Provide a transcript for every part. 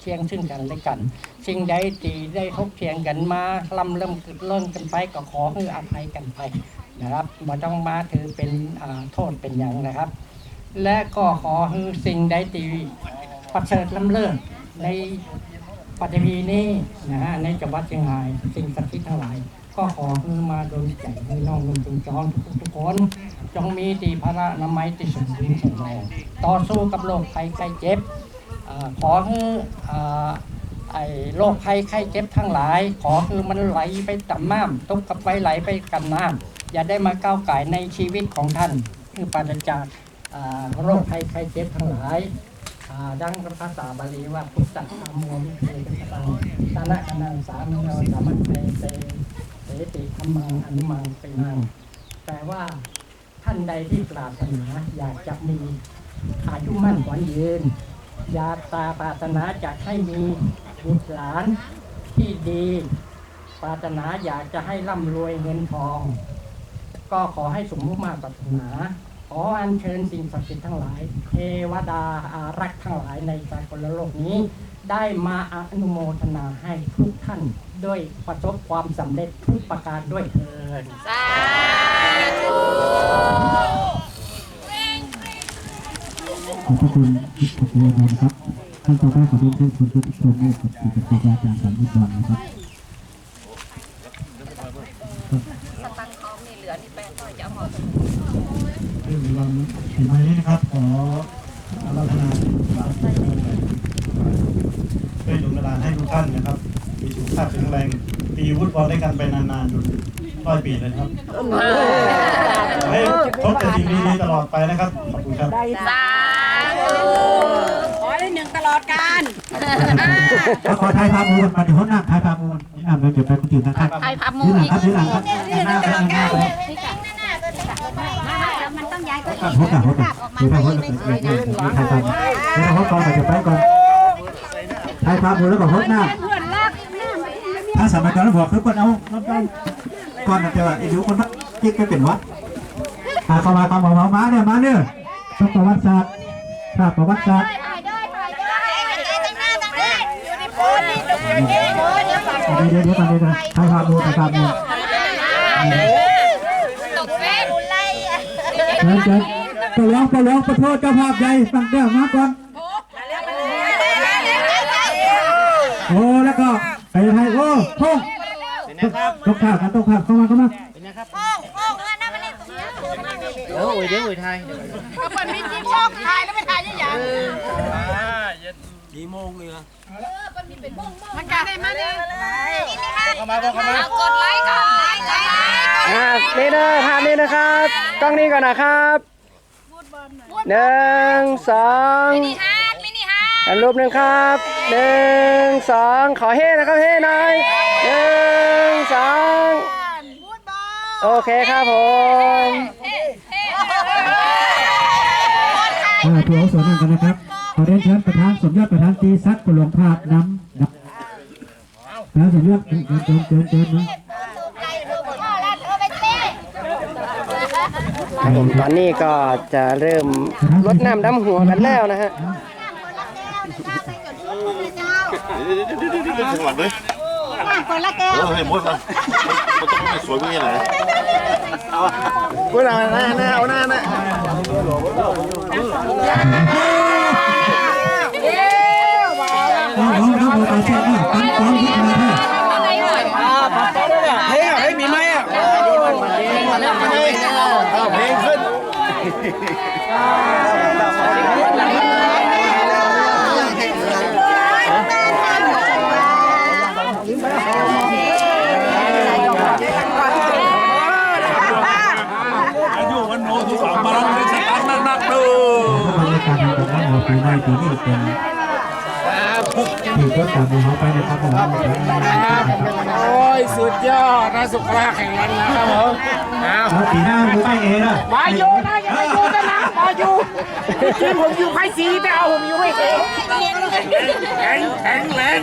เทียงซึ่งกันและกัน สิ่งใดที่ได้ทกเทียงกันมาลำเริ่มเริ่มกันไปก็ขอให้อภัยกันไปนะครับบ่ต้องมาถือเป็นโทษเป็นอย่างนะครับ และก็ขอให้สิ่งใดที่ประเสริฐล้ำเลิศในปัตภีนี้นะฮะในจังหวัดเชียงรายสิ่งศักดิ์สิทธิ์ทั้งหลาย ก็ขอให้มาโดนใจให้น้องนุ่มจุงจองทุกทุกคน จงมีตีพระนามัยที่สมบูรณ์แข็งแรงต่อสู้กับโรคภัยไข้เจ็บ ขอให้อ่าไอ้โรคภัยไข้เจ็บทั้งหลาย ขอคือมันไหลไปต่ำน้ำตกกับไปไหลไปกับน้ำอย่าได้มาก้าวไก่ในชีวิตของท่าน คือปราศจากโรคภัยไข้เจ็บทั้งหลายดังภาษาบาลีว่าพุทธะธรรมโมวิเศษตังตานะกนังสามิโนสามัคเตเตเสติธรรมังอนุมังไปนังแปลว่าท่านใดที่ปรารถนาอยากจะมีอายุมั่นขวัญยืน อยากตาปรารถนาจะให้มีบุตรหลานที่ดีปรารถนาอยากจะให้ร่ำรวยเงินทอง ก็ขอให้สมมุติมาปรารถนาขออัญเชิญสิ่งศักดิ์สิทธิ์ทั้งหลาย เทวดาอารักษ์ทั้งหลายในสากลโลกนี้ ได้มาอนุโมทนาให้ทุกท่านด้วยประสบความสำเร็จทุกประการด้วยเถิดสาธุ ขอบพระคุณที่ขอบคุณนะครับท่านต่อไปขอเรียนเชิญคุณผู้ชมให้กับผู้ปฏิบัติการสามวิบวัลนะครับสตังค์ทองนี่เหลือนี่แปดร้อยจะเอาหมดเรื่องวันเห็นไหมนี้นะครับขออาราธนาเป็นดวงดาให้ทุกท่านนะครับมีสุขภาพแข็งแรงตีวุฒิบอลได้กันไปนานๆอยู่ร้อยปีเลยนะครับขอให้พบแต่สิ่งดีๆตลอดไปนะครับขอบคุณครับสาธุ ขอได้หนึ่งตลอดการขอไทยพามูลมาถึงห้องน้ำไทยพามูลนี่น้ำเลยเดี๋ยวไปคนอื่นนะครับไทยพับมูนี่หลังอีกครับนี่หลังครับหน้าไปหน้าไปมันต้องย้ายพบกันพบกันพบกันพบกันพบกันไทยพามูลเดี๋ยวพบก่อนเดี๋ยวไปก่อนไทยพามูลแล้วก็พบหน้าเพื่อนรักถ้าสมัยก่อนเราบอกคือคนเอาน้ำตาลก่อนจะว่าไอ้ดูคนมาคิดกันเป็นวัดมาเข้ามาเข้ามามามาเนี่ยมาเนี่ยต้องประวัติศาสตร์ ภาพประวัติศาสตร์ถ่ายด้วยถ่ายด้วยตั้งหน้าตั้งหน้าอยู่ในโพสต์นี่ดูเดี๋ยวเดี๋ยวเดี๋ยวเดี๋ยวเดี๋ยวกันเดี๋ยวกันไทยภาพดูไทยภาพดูตกเฟซไล่อะเดี๋ยวเดี๋ยวประลองประลองประโทษเจ้าภาพใหญ่ฟังเดี๋ยวมาก่อนโอ้แล้วก็ไปไทยโอ้พงตกข่าวกันตกข่าวเข้ามาเข้ามาโอ้โอ้เงินนั่นมันนี่ ตรงนี้เออโอ้ยเดี๋ยวโอ้ยไทยก็เปิดมีจริงช่องถ่ายแล้วไม่ถ่ายยังยังกี่โมงเลยอะมันการได้มาเนี่ยเข้ามาบอกเข้ามาเอากดไลค์ก่อนไลค์ไลค์ไลค์อ่านี่นะภาพนี้นะครับกล้องนี้ก่อนนะครับหนึ่งสองมินิฮาร์ดมินิฮาร์ดถ่ายรูปหนึ่งครับหนึ่งสองขอเฮ้นะครับเฮ้หน่อยหนึ่งสองโอเคครับผม อ่าตัวเอาส่วนนั้นกันนะครับขอเรียนเชิญประธานสมยศประธานตีซักกุหลวงภาพน้ำนะแล้วสมยศเชิญเชิญเชิญเชิญนะพ่อแล้วเธอไปเต้ครับผมตอนนี้ก็จะเริ่มลดน้ำดำหัวกันแล้วนะฮะถึงหลังเลยคนละแก้วเออให้หมดละมันต้องไม่สวยกว่านี้ไหนกูหลังหน้าหน้าเอาหน้าหน้าน้องน้อง เราไปเชิญนะตั้งอะเฮ้ยเฮ้ยมีไหมอะเอาเพลงขึ้น อายุวันโนทุกสามบาลังเป็นสตาร์นักนักดู บรรยากาศของเราเราปีใหม่ปีนี้ เป็นถือว่าตามเขาไปนะครับผมโอ้ยสุดยอดนะสุขภาพแข็งแรงนะครับผมเอาวปีหน้าดูไม่เองนะมาอยู่นะอย่ามาอยู่นะนะมาอยู่จริงผมอยู่ไพ่ซีแต่เอาผมอยู่ไม่เองแข็งแข็งแรง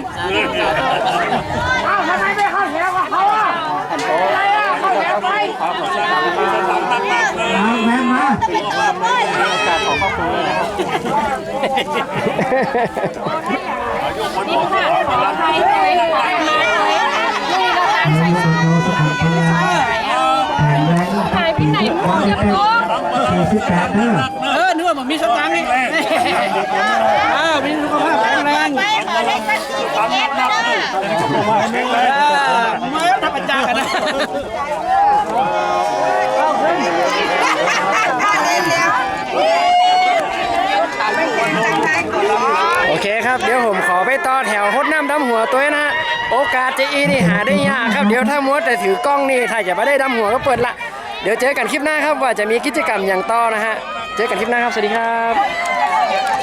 เอ้าทำไมไม่เข้าแถวกับเขาอะอะไรอะเข้าแถวไปเอาแม่มา นี่ค่ะของไทยเลยค่ะนี่ก็ตามใช้ชาหายไปไหนหมดเรียบร้อยสี่สิบแปดเนอะเออนึกว่ามันมีสตางค์นี่เออมีสุขภาพแข็งแรงไม่ขอได้สักสี่สิบเอ็ดนะมาทำอาจารย์กันนะ กาสจะอีนี่หาได้ยากครับ เดี๋ยวถ้ามัวแต่ถือกล้องนี่ถ่ายจะไม่ได้ดำหัวก็เปิดละ เดี๋ยวเจอกันคลิปหน้าครับว่าจะมีกิจกรรมอย่างต่อนะฮะ เจอกันคลิปหน้าครับ สวัสดีครับ